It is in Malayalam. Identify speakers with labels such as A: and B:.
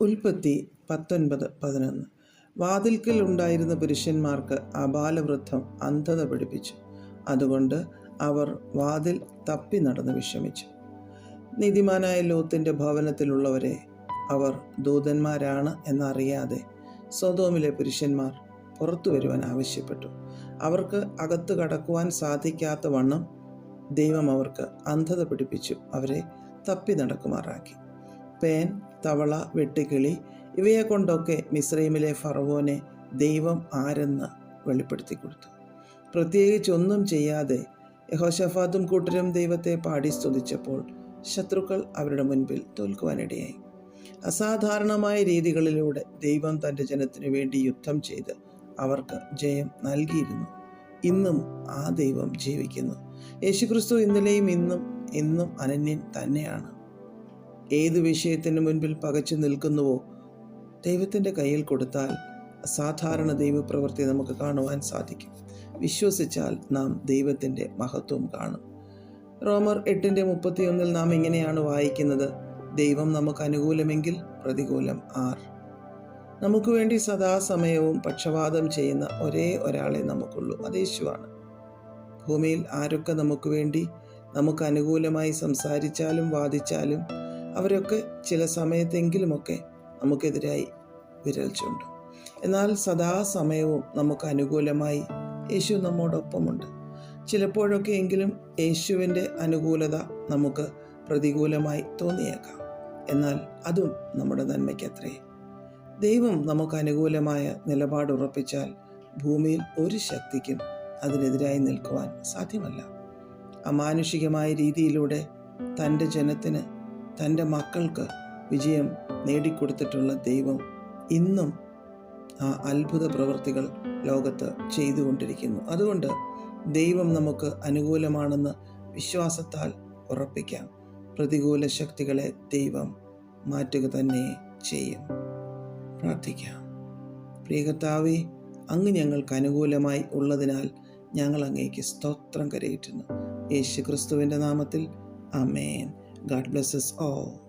A: ഉൽപ്പത്തി പത്തൊൻപത് പതിനൊന്ന്. വാതിൽക്കൽ ഉണ്ടായിരുന്ന പുരുഷന്മാർക്ക് അബാലവൃദ്ധം അന്ധത പിടിപ്പിച്ചു. അതുകൊണ്ട് അവർ വാതിൽ തപ്പി നടന്ന് വിഷമിച്ചു. നീതിമാനായ ലോത്തിന്റെ ഭവനത്തിലുള്ളവരെ അവർ ദൂതന്മാരാണ് എന്നറിയാതെ സ്വതോമിലെ പുരുഷന്മാർ പുറത്തു വരുവാൻ ആവശ്യപ്പെട്ടു. അവർക്ക് അകത്ത് കടക്കുവാൻ സാധിക്കാത്ത വണ്ണം ദൈവം അവർക്ക് അന്ധത പിടിപ്പിച്ചു. അവരെ തപ്പി നടക്കുമാറാക്കി. പേൻ തവള വെട്ടുകിളി ഇവയെ കൊണ്ടൊക്കെ മിസ്രൈമിലെ ഫറവോനെ ദൈവം ആരെന്ന് വെളിപ്പെടുത്തി കൊടുത്തു പ്രത്യേകിച്ച് ഒന്നും ചെയ്യാതെ യഹോഷഫാത്തും കൂട്ടരും ദൈവത്തെ പാടി സ്തുതിച്ചപ്പോൾ ശത്രുക്കൾ അവരുടെ മുൻപിൽ തോൽക്കുവാനിടയായി. അസാധാരണമായ രീതികളിലൂടെ ദൈവം തന്റെ ജനത്തിനു വേണ്ടി യുദ്ധം ചെയ്ത് അവർക്ക് ജയം നൽകിയിരുന്നു. ഇന്നും ആ ദൈവം ജീവിക്കുന്നു. യേശുക്രിസ്തു ഇന്നലെയും ഇന്നും ഇന്നും അനന്യൻ തന്നെയാണ്. ഏത് വിഷയത്തിന് മുൻപിൽ പകച്ചു നിൽക്കുന്നുവോ? ദൈവത്തിന്റെ കയ്യിൽ കൊടുത്താൽ അസാധാരണ ദൈവപ്രവൃത്തി നമുക്ക് കാണുവാൻ സാധിക്കും. വിശ്വസിച്ചാൽ നാം ദൈവത്തിന്റെ മഹത്വം കാണും. റോമർ എട്ടിന്റെ മുപ്പത്തിയൊന്നിൽ നാം ഇങ്ങനെയാണ് വായിക്കുന്നത്. ദൈവം നമുക്ക് അനുകൂലമെങ്കിൽ പ്രതികൂലം ആർ. നമുക്ക് വേണ്ടി സദാസമയവും പക്ഷപാതം ചെയ്യുന്ന ഒരേ ഒരാളെ നമുക്കുള്ളൂ. അത് യേശുവാണ്. ഭൂമിയിൽ ആരൊക്കെ നമുക്ക് വേണ്ടി നമുക്ക് അനുകൂലമായി സംസാരിച്ചാലും വാദിച്ചാലും അവരൊക്കെ ചില സമയത്തെങ്കിലുമൊക്കെ നമുക്കെതിരായി വിരൽ ചൂണ്ടും. എന്നാൽ സദാസമയവും നമുക്ക് അനുകൂലമായി യേശു നമ്മോടൊപ്പമുണ്ട്. ചിലപ്പോഴൊക്കെ എങ്കിലും യേശുവിന്റെ അനുകൂലത നമുക്ക് പ്രതികൂലമായി തോന്നിയേക്കാം. എന്നാൽ അതും നമ്മുടെ നന്മയ്ക്കത്രേ. ദൈവം നമുക്ക് അനുകൂലമായ നിലപാട് ഉറപ്പിച്ചാൽ ഭൂമിയിൽ ഒരു ശക്തിക്കും അതിനെതിരായി നിൽക്കുവാൻ സാധ്യമല്ല. അമാനുഷികമായ രീതിയിലൂടെ തന്റെ ജനത്തിന് തന്റെ മക്കൾക്ക് വിജയം നേടിക്കൊടുത്തിട്ടുള്ള ദൈവം ഇന്നും ആ അത്ഭുത പ്രവൃത്തികൾ ലോകത്ത് ചെയ്തുകൊണ്ടിരിക്കുന്നു. അതുകൊണ്ട് ദൈവം നമുക്ക് അനുകൂലമാണെന്ന് വിശ്വാസത്താൽ ഉറപ്പിക്കാം. പ്രതികൂല ശക്തികളെ ദൈവം മാറ്റുക തന്നെ ചെയ്യും. പ്രാർത്ഥിക്കാം. പ്രിയകർത്താവെ അങ്ങ് ഞങ്ങൾക്ക് അനുകൂലമായി ഉള്ളതിനാൽ ഞങ്ങൾ അങ്ങേക്ക് സ്തോത്രം കരയിട്ടുന്നു യേശു ക്രിസ്തുവിന്റെ നാമത്തിൽ. അമേൻ God bless us all.